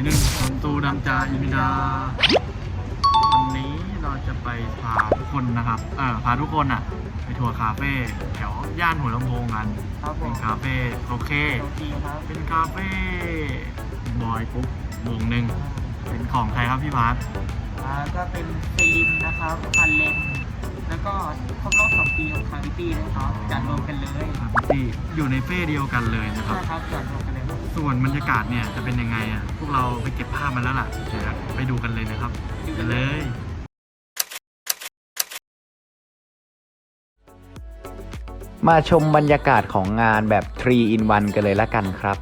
นิดนึงคนตูดำจาอิมิดา วันนี้เราจะไปพาทุกคนนะครับ เออพาทุกคนอะ ไปทัวร์คาเฟ่แถวย่านหัวลำโพงกัน ครับผเป็มนคาเฟ่โอเค โอเคครับเป็นคาเฟ่บอยปุ๊บวงหนึ่งเป็นของใครครับพี่พาร์ทอ่าก็เป็นเซลิมนะครับพันเลนแล้วก็ครบรอบสองปีของคาวิตี้นะครับจัดรวมกันเลยครับที่อยู่ในเฟ่เดียวกันเลยนะครับใช่ครับจัดรวมกันเลย ส่วนบรรยากาศเนี่ยจะเป็นยังไงอะ พวกเราไปเก็บภาพมาแล้วล่ะ เดี๋ยวไปดูกันเลยนะครับไปเลยมาชมบรรยากาศของงานแบบ 3 in 1 กันเลยละกันครับ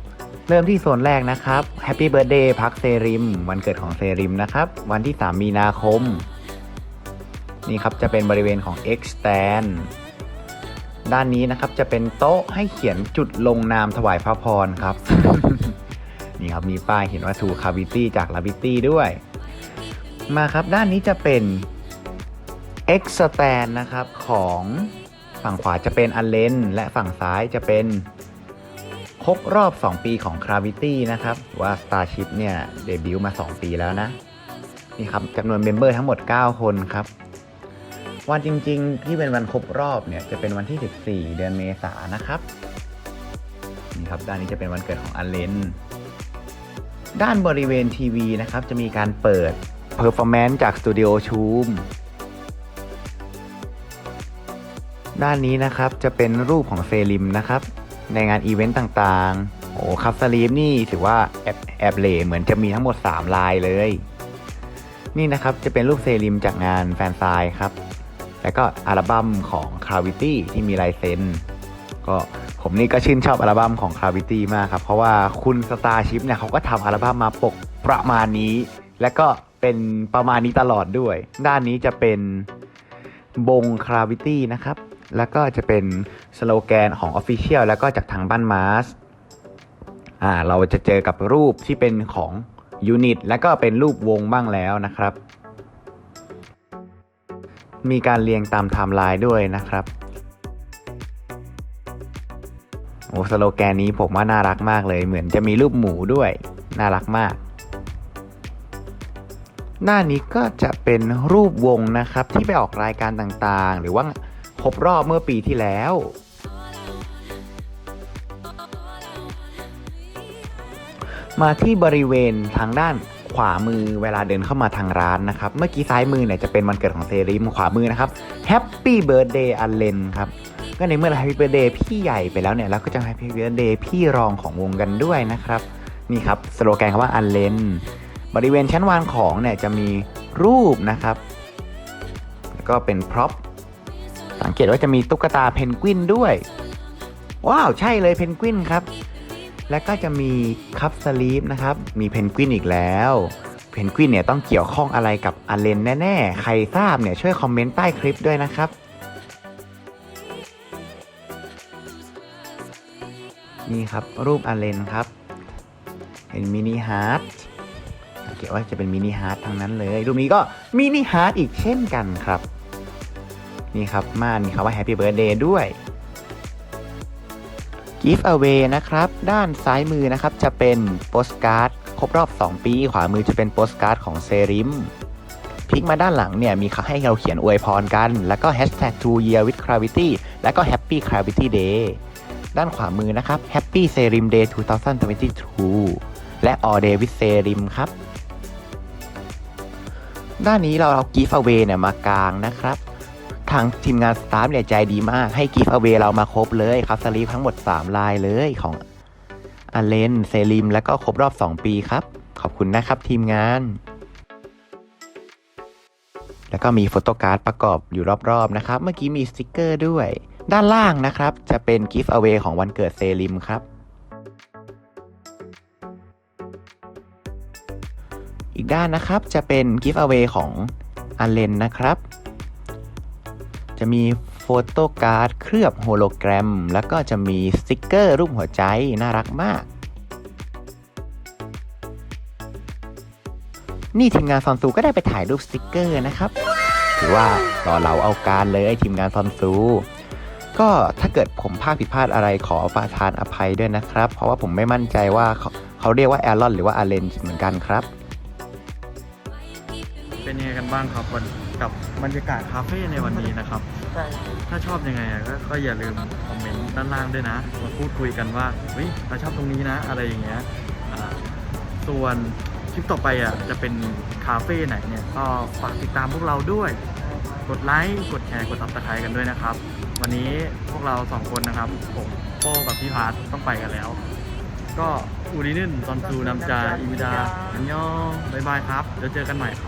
เริ่มที่โซนแรกนะครับ Happy Birthday พักเซริม วันเกิดของเซริมนะครับ วันที่ 3 มีนาคม นี่ครับจะเป็นบริเวณของ X stand ด้านนี้นะครับจะเป็นโต๊ะให้เขียนจุดลงนามถวายพระพรครับ นี่ครับมีป้ายเห็นว่า To Cavity จาก Lavity ด้วย มาครับด้านนี้จะเป็น X stand นะครับของฝั่งขวาจะเป็นอันเลนและฝั่งซ้ายจะเป็นครบรอบ 2 ปีของ Gravity นะครับ ว่า Starship เนี่ย เดบิวต์มา 2 ปีแล้วนะ นี่ครับจำนวนเมมเบอร์ทั้งหมด 9 คนครับ วันจริงๆ ที่เป็นวันครบรอบเนี่ยจะเป็นวันที่ 14 เดือนเมษานะครับนี่ครับด้านนี้จะเป็นวันเกิดของอเลนด้านบริเวณทีวีนะครับ จะมีการเปิด Performance จากสตูดิโอชูมด้านนี้นะครับจะเป็นรูปของเซริมนะครับ ในงานอีเวนต์ต่างๆ โอ้คับสลีฟนี่ถือว่าแอบแอบเล่เหมือนจะมีทั้งหมด 3 ลายเลย นี่นะครับจะเป็นรูปเซริมจากงานแฟนไซน์ครับ แล้วก็อัลบั้มของ Gravity ที่มีลายเซ็นก็ผมนี่ก็ชื่นชอบอัลบั้มของ Gravity มากครับ เพราะว่าคุณ Starship เนี่ยเขาก็ทำอัลบั้มมาปกประมาณนี้ และก็เป็นประมาณนี้ตลอดด้วย ด้านนี้จะเป็นบง Gravity นะครับ แล้วก็จะเป็นสโลแกนของ Official แล้วก็จากทางบ้านมาสอ่าเราจะเจอกับรูปที่เป็นของยูนิต แล้วก็เป็นรูปวงบ้างแล้วนะครับ มีการเรียงตามไทม์ไลน์ด้วยนะครับโอ้สโลแกนนี้ผมว่าน่ารักมากเลย เหมือนจะมีรูปหมูด้วย น่ารักมาก หน้านี้ก็จะเป็นรูปวงนะครับ ที่ไปออกรายการต่างๆ หรือว่าครบรอบเมื่อปีที่แล้ว มาที่บริเวณทางด้าน วามือเวลาเดินเข้ามาทางร้านนะครับ เมื่อกี้ซ้ายมือเนี่ยจะเป็นวันเกิดของเซริมขวามือนะครับ Happy Birthday อันเลนครับก็ในเมื่อเรา Happy Birthday พี่ใหญ่ไปแล้วเนี่ยเราก็จะ Happy Birthday พี่รองของวงกันด้วยนะครับนี่ครับสโลแกนคำว่าอันเลนบริเวณชั้นวางของเนี่ยจะมีรูปนะครับ แล้วก็เป็นพร็อพสังเกตว่าจะมีตุ๊กตาเพนกวินด้วย ว้าว ใช่เลยเพนกวินครับ และก็จะมีคัพสลีปนะครับ มีเพนกวินอีกแล้ว เพนกวินเนี่ยต้องเกี่ยวข้องอะไรกับอาเลนแน่ ๆ ใครทราบเนี่ยช่วยคอมเมนต์ใต้คลิปด้วยนะครับ นี่ครับรูปอาเลนครับ เป็นมินิฮาร์ดสังเกตว่าจะเป็นมินิฮาร์ดทั้งนั้นเลย รูปนี้ก็มินิฮาร์ดอีกเช่นกันครับ นี่ครับม่านมีคำว่า Happy Birthday ด้วย Give away นะครับ ด้านซ้ายมือนะครับจะเป็นโปสการ์ดครบรอบ 2 ปี ขวามือจะเป็นโปสการ์ดของเซริมพลิกมาด้านหลังเนี่ยมีให้เราเขียนอวยพรกัน แล้วก็ hashtag two year with gravity แล้วก็ happy gravity day ด้านขวามือนะครับ happy serim day 2022 และ all day with serim ครับ ด้านนี้เราเอา give away เนี่ยมากลางนะครับ ทางทีมงานสตาฟเนี่ยใจดีมาก ให้กิฟต์เอา a y เรามาครบเลยครับสลีฟทั้งหมด 3 ลายเลยของอเลนเซริม แล้วก็ครบรอบ 2 ปีครับ ขอบคุณนะครับทีมงาน แล้วก็มีโฟโต้การ์ดประกอบอยู่รอบๆนะครับ เมื่อกี้มีสติกเกอร์ด้วย ด้านล่างนะครับ จะเป็นกิฟต์เอา a y ของวันเกิดเซริมครับอีกด้านนะครับจะเป็นกิฟต์เอา a y ของอเลนนะครับ จะมีโฟโต้การ์ดเคลือบโฮโลแกรม แล้วก็จะมีสติกเกอร์รูปหัวใจน่ารักมาก นี่ทีมงานซอนซูก็ได้ไปถ่ายรูปสติกเกอร์นะครับถือว่าต่อเราเอาการเลยทีมงานซอนซู ก็ถ้าเกิดผมพลาดผิดพลาดอะไรขอประทานอภัยด้วยนะครับ เพราะว่าผมไม่มั่นใจว่าเขาเรียกว่าแอรอนหรือว่าอาเลนเหมือนกันครับ เป็นยังไงกันบ้างครับวันกับบรรยากาศคาเฟ่ในวันนี้นะครับใช่ถ้าชอบยังไงอะก็ก็อย่าลืมคอมเมนต์ด้านล่างด้วยนะมาพูดคุยกันว่าเฮ้ยเราชอบตรงนี้นะ อะไรอย่างเงี้ยอ่าส่วนคลิปต่อไปอะจะเป็นคาเฟ่ไหนเนี่ยก็ฝากติดตามพวกเราด้วย กดไลค์กดแชร์กดซับสไครต์กันด้วยนะครับ วันนี้พวกเราสองคนนะครับผมโป้กับพี่พาร์ทต้องไปกันแล้ว ก็อูรินึนตอนซูนำจาอิมิดาอันยองบ๊ายบายครับ เดี๋ยวเจอกันใหม่ครับ